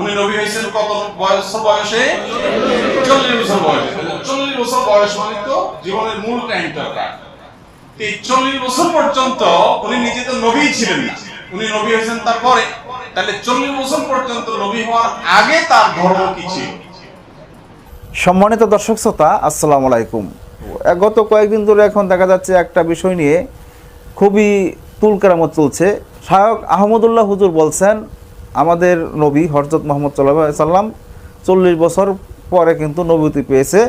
উনি নবী হয়েছেন কত বয়স বয়সে? চল্লিশ বছর বয়সে। চল্লিশ বছর বয়স মানে তো জীবনের মূল টাইমটা এই চল্লিশ বছর পর্যন্ত উনি নিজে তো নবী ছিলেন না। উনি নবী হয়েছেন তারপরে। তাহলে চল্লিশ বছর পর্যন্ত নবী হওয়ার আগে তার ধর্ম কি ছিল? সম্মানিত দর্শক শ্রোতা, আসসালামু আলাইকুম। গত কয়েকদিন ধরে এখন দেখা যাচ্ছে একটা বিষয় নিয়ে খুবই তুলকারামত চলছে। শায়ক আহমদুল্লাহ হুজুর বলছেন আমাদের নবী হরজত মোহাম্মদ সাল্লাহ সাল্লাম চল্লিশ বছর পরে কিন্তু নবীতি পেয়েছে।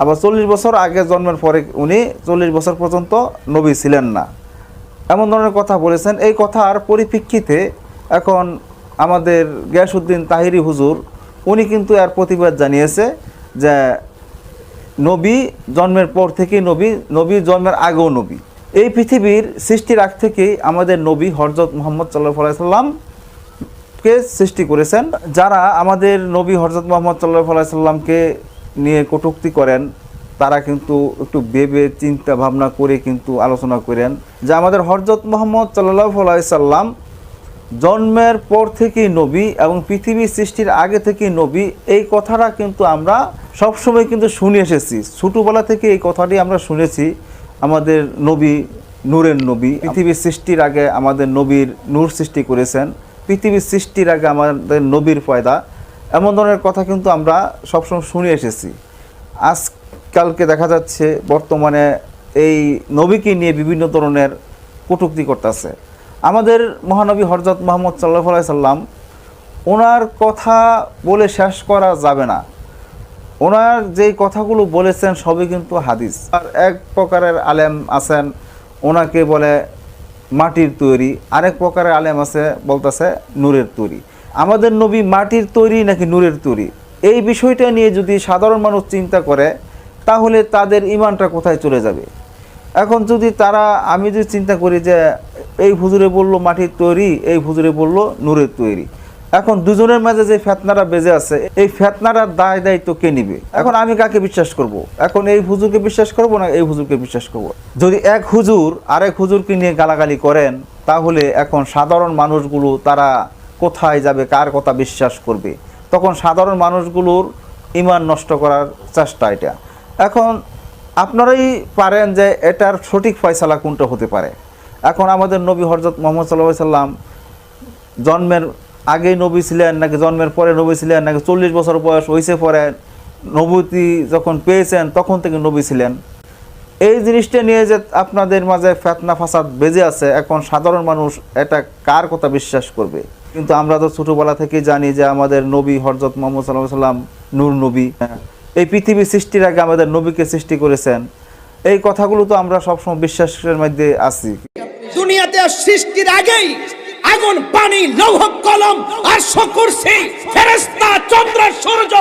আবার চল্লিশ বছর আগে জন্মের পরে উনি চল্লিশ বছর পর্যন্ত নবী ছিলেন না। এমন ধরনের কথা বলেছেন। এই কথার পরিপ্রেক্ষিতে এখন আমাদের গিয়াসুদ্দিন তাহিরি হুজুর, উনি কিন্তু এর প্রতিবাদ জানিয়েছে যে নবী জন্মের পর থেকেই নবী নবী জন্মের আগেও নবী। এই পৃথিবীর সৃষ্টির আগ থেকেই আমাদের নবী হরজত মোহাম্মদ সাল্লাহ সাল্লাম কে সৃষ্টি করেছেন, যারা আমাদের নবী হরজত মোহাম্মদ সাল্লাহ সাল্লামকে নিয়ে কটূক্তি করেন, তারা কিন্তু একটু ভেবে চিন্তা ভাবনা করে কিন্তু আলোচনা করেন যে আমাদের হরজত মোহাম্মদ সাল্লাহ সাল্লাম জন্মের পর থেকেই নবী এবং পৃথিবী সৃষ্টির আগে থেকেই নবী, এই কথাটা কিন্তু আমরা সবসময় কিন্তু শুনে এসেছি। ছোটোবেলা থেকে এই কথাটি আমরা শুনেছি, আমাদের নবী, নূরের নবী পৃথিবীর সৃষ্টির আগে আমাদের নবীর নূর সৃষ্টি করেছেন। পৃথিবীর সৃষ্টির আগে আমাদের নবীর পয়দা। এমন ধরনের কথা কিন্তু আমরা সবসময় শুনে এসেছি। আজকালকে দেখা যাচ্ছে বর্তমানে এই নবীকে নিয়ে বিভিন্ন ধরনের কটূক্তি করতেছে। আমাদের মহানবী হরজত মোহাম্মদ সাল্লাহ সাল্লাম ওনার কথা বলে শেষ করা যাবে না। ওনার যেই কথাগুলো বলেছেন সবই কিন্তু হাদিস। আর এক প্রকারের আলেম আছেন, ওনাকে বলে মাটির তৈরি। আরেক প্রকারের আলেম আছে, বলতেছে নূরের তৈরি। আমাদের নবী মাটির তৈরি নাকি নূরের তৈরি? এই বিষয়টা নিয়ে যদি সাধারণ মানুষ চিন্তা করে, তাহলে তাদের ইমানটা কোথায় চলে যাবে? এখন যদি তারা, আমি যদি চিন্তা করি যে, এই ভুজুরে বলল মাটির তৈরি, এই ভুজুরে বলল নূরের তৈরি। এখন দুজনের মাঝে যে ফেতনাটা বেজে আছে, এই ফেতনাটার দায় দায়িত্ব কে নিবে এখন আমি কাকে বিশ্বাস করব। এখন এই হুজুরকে বিশ্বাস করব না এই হুজুরকে বিশ্বাস করব। যদি এক হুজুর আরেক হুজুরকে নিয়ে গালাগালি করেন, তাহলে এখন সাধারণ মানুষগুলো তারা কোথায় যাবে, কার কথা বিশ্বাস করবে তখন সাধারণ মানুষগুলোর ইমান নষ্ট করার চেষ্টা এটা এখন আপনারাই পারেন যে এটার সঠিক ফয়সালা কোনটা হতে পারে এখন আমাদের নবী হরজত মোহাম্মদ সাল্লাহ সাল্লাম জন্মের আগেই নবী ছিলেন নাকি জন্মের পরে নবী ছিলেন নাকি চল্লিশ বছর বয়স হয়েছে পরে নবতী যখন পেয়েছেন, তখন থেকে নবী ছিলেন। এই জিনিসটা নিয়ে যে আপনাদের মাঝে ফেতনা ফাসাদ বেজে আছে, এখন সাধারণ মানুষ এটা কার কথা বিশ্বাস করবে? কিন্তু আমরা তো ছোটোবেলা থেকেই জানি যে আমাদের নবী হরজত মোহাম্মদ সাল্লাহ সাল্লাম নূর নবী। এই পৃথিবী সৃষ্টির আগে আমাদের নবীকে সৃষ্টি করেছেন। এই কথাগুলো তো আমরা সবসময় বিশ্বাসের মধ্যে আছি। দুনিয়াতে সৃষ্টির আগেই আগুন, পানি লৌহ কলম আর শকুরসি ফেরেশতা, চন্দ্র, সূর্য,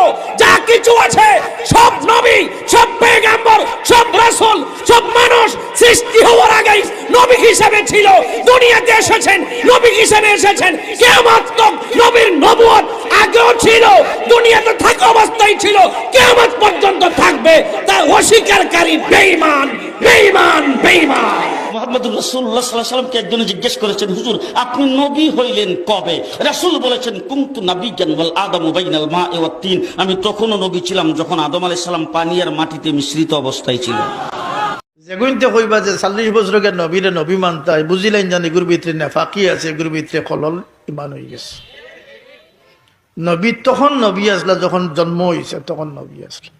যা কিছু আছে, সব নবী, সব পেগম্বর, সব রাসূল, সব মানুষ সৃষ্টি হওয়ার আগেই নবী হিসেবে ছিল। দুনিয়াতে এসেছেন, নবী হিসেবে এসেছেন। কিয়ামত নবীর নবুয়ত আগেও ছিল, দুনিয়াতে থাকা অবস্থায় ছিল, কিয়ামত পর্যন্ত থাকবে। তা অস্বীকারী, বেঈমান বেঈমান বেঈমান। মোহাম্মদ জিজ্ঞেস করেছেন, হুজুর, আপনি নবী হইলেন কবে? বলেছেন বাইনাল তিন। আমি তখনও নবী ছিলাম যখন আদম আলাইহিস সালাম পানি আর মাটিতে মিশ্রিত অবস্থায় ছিল। কইবা যে চল্লিশ বছরকে নবীরে নবী মানতাই বুঝিলেন জানি গুর ভিতরে নেফাকি আছে গুর ভিতরে খলল ইমান হয়ে গেছে। নবী তখন নবী আসলা, যখন জন্ম হয়েছে তখন নবী আসলা।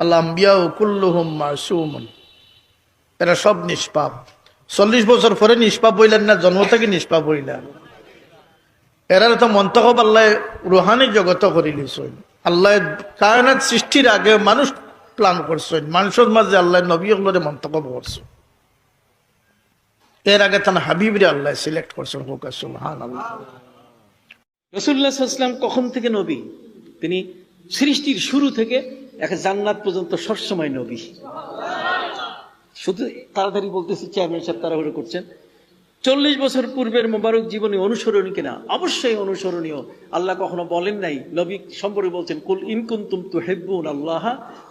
আল্লাহ আম্বিয়া কুল্লুহুম এরা সব নিষ্পাপ। চল্লিশ বছর পরে নিষ্পাপ হইলেন না, জন্ম থেকে নিষ্পাপ হইলেন। এরা তো মন্তকব আল্লাহ রুহানি জগত করে লিছেন আল্লাহ কায়নাত সৃষ্টির আগে মানুষ প্ল্যান করছেন মানুষের মাঝে আল্লাহ নবী হলরে মন্তকব করছে এর আগে তার হাবিবরে আল্লাহ সিলেক্ট করছেন হোক আল্লাহ রসুল্লাহাম কখন থেকে নবী? তিনি সৃষ্টির শুরু থেকে এক জান্নাত পর্যন্ত সবসময় নবী। শুধু তাড়াতাড়ি বলতেছি চেয়ারম্যান সাহেব তাড়াহুড়ো করছেন। চল্লিশ বছর পূর্বের মোবারক জীবনে অনুসরণীয় কিনা? অবশ্যই অনুসরণীয়। আল্লাহ কখনো বলেন নাই, নবী সম্পর্কে বলছেন, কুল ইনকুন তুম তু হেব্বুন আল্লাহ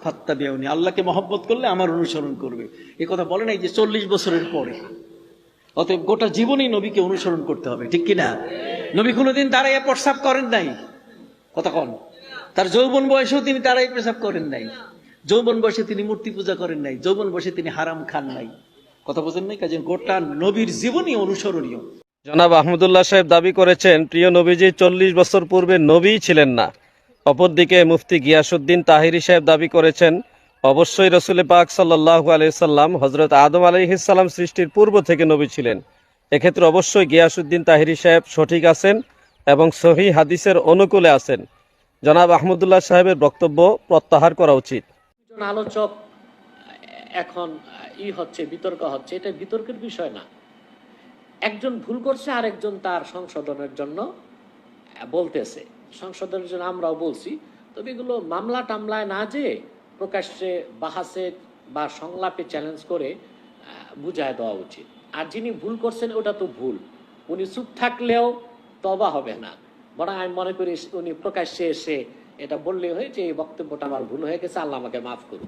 ফাত্তা বেউনি আল্লাহকে মহব্বত করলে আমার অনুসরণ করবে। এ কথা বলে নাই যে চল্লিশ বছরের পরে। অতএব গোটা জীবনেই নবীকে অনুসরণ করতে হবে, ঠিক কিনা? নবী কোনোদিন দাঁড়াইয়া প্রস্তাব করেন নাই? কথা কন। তার যৌবন বয়সেও তিনি তারাই পেশাব করেন নাই। যৌবন বয়সে তিনি মূর্তি পূজা করেন নাই, যৌবন বয়সে তিনি হারাম খান নাই। কথা বোঝেন নাই কাজে গোটা নবীর জীবনই অনুসরণীয়। জনাব আহমদুল্লাহ সাহেব দাবি করেছেন, প্রিয় নবীজি, চল্লিশ বছর পূর্বে নবীই ছিলেন না। অপরদিকে মুফতি গিয়াসুদ্দিন তাহিরি সাহেব দাবি করেছেন, অবশ্যই রসুল পাক সাল্লাহ আলাইসাল্লাম হজরত আদম আলাইহিসাল্লাম সৃষ্টির পূর্ব থেকে নবী ছিলেন। এক্ষেত্রে অবশ্যই গিয়াসুদ্দিন তাহিরি সাহেব সঠিক আছেন এবং সহি হাদিসের অনুকূলে আছেন। জনাব আহমদুল্লাহ সাহেবের বক্তব্য প্রত্যাহার করা উচিত। আলোচক, এখন, ই হচ্ছে, বিতর্ক হচ্ছে। এটা বিতর্কের বিষয় না। একজন ভুল করছে আর একজন তার সংশোধনের জন্য বলতেছে। সংশোধনের জন্য আমরাও বলছি। তবে এগুলো মামলা টামলায় না যে প্রকাশ্যে বাহাসে বা সংলাপে চ্যালেঞ্জ করে বুঝায় দেওয়া উচিত। আর যিনি ভুল করছেন, ওটা তো ভুল। উনি চুপ থাকলেও তবা হবে না। বরং আমি মনে করি, উনি প্রকাশ্যে এসে এটা বললে হয়েছে এই বক্তব্যটা আমার ভুল হয়ে গেছে আল্লাহ আমাকে মাফ করুন